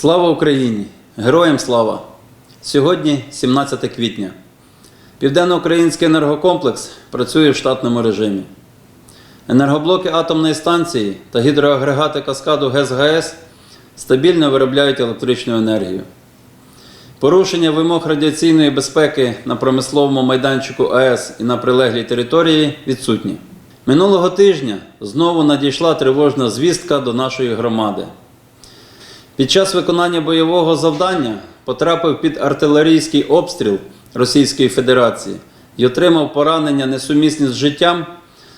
Слава Україні! Героям слава! Сьогодні 17 квітня. Південноукраїнський енергокомплекс працює в штатному режимі. Енергоблоки атомної станції та гідроагрегати каскаду ГЕС-ГАЕС стабільно виробляють електричну енергію. Порушення вимог радіаційної безпеки на промисловому майданчику АЕС і на прилеглій території відсутні. Минулого тижня знову надійшла тривожна звістка до нашої громади. Під час виконання бойового завдання потрапив під артилерійський обстріл Російської Федерації і отримав поранення несумісні з життям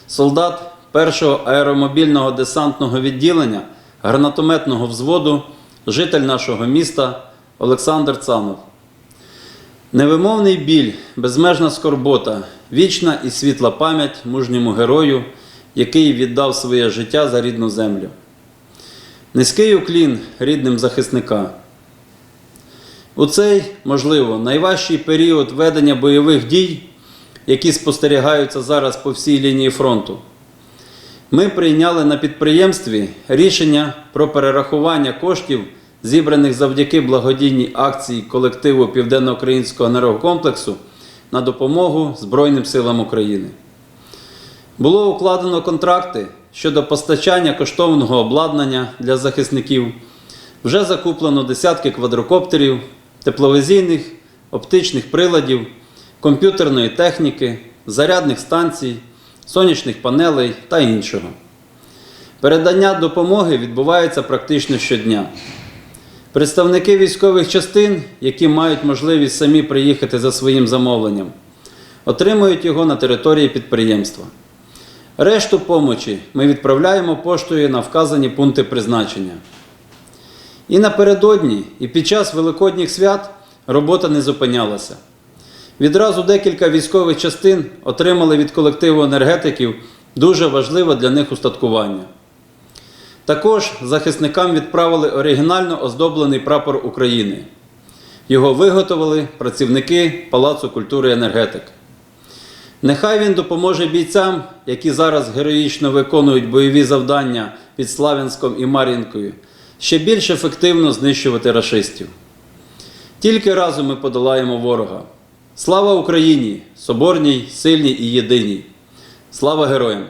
солдат 1-го аеромобільного десантного відділення гранатометного взводу, житель нашого міста Олександр Цанов. Невимовний біль, безмежна скорбота, вічна і світла пам'ять мужньому герою, який віддав своє життя за рідну землю. Низький уклін рідним захисника. У цей, можливо, найважчий період ведення бойових дій, які спостерігаються зараз по всій лінії фронту, ми прийняли на підприємстві рішення про перерахування коштів, зібраних завдяки благодійній акції колективу Південноукраїнського енергокомплексу на допомогу Збройним силам України. Було укладено контракти щодо постачання коштовного обладнання для захисників. Вже закуплено десятки квадрокоптерів, тепловизійних, оптичних приладів, комп'ютерної техніки, зарядних станцій, сонячних панелей та іншого. Передання допомоги відбувається практично щодня. Представники військових частин, які мають можливість самі приїхати за своїм замовленням, отримують його на території підприємства. Решту помочі ми відправляємо поштою на вказані пункти призначення. І напередодні, і під час Великодніх свят робота не зупинялася. Відразу декілька військових частин отримали від колективу енергетиків дуже важливе для них устаткування. Також захисникам відправили оригінально оздоблений прапор України. Його виготовили працівники Палацу культури енергетики. Нехай він допоможе бійцям, які зараз героїчно виконують бойові завдання під Славянськом і Мар'їнкою, ще більш ефективно знищувати рашистів. Тільки разом ми подолаємо ворога. Слава Україні! Соборній, сильній і єдиній! Слава героям!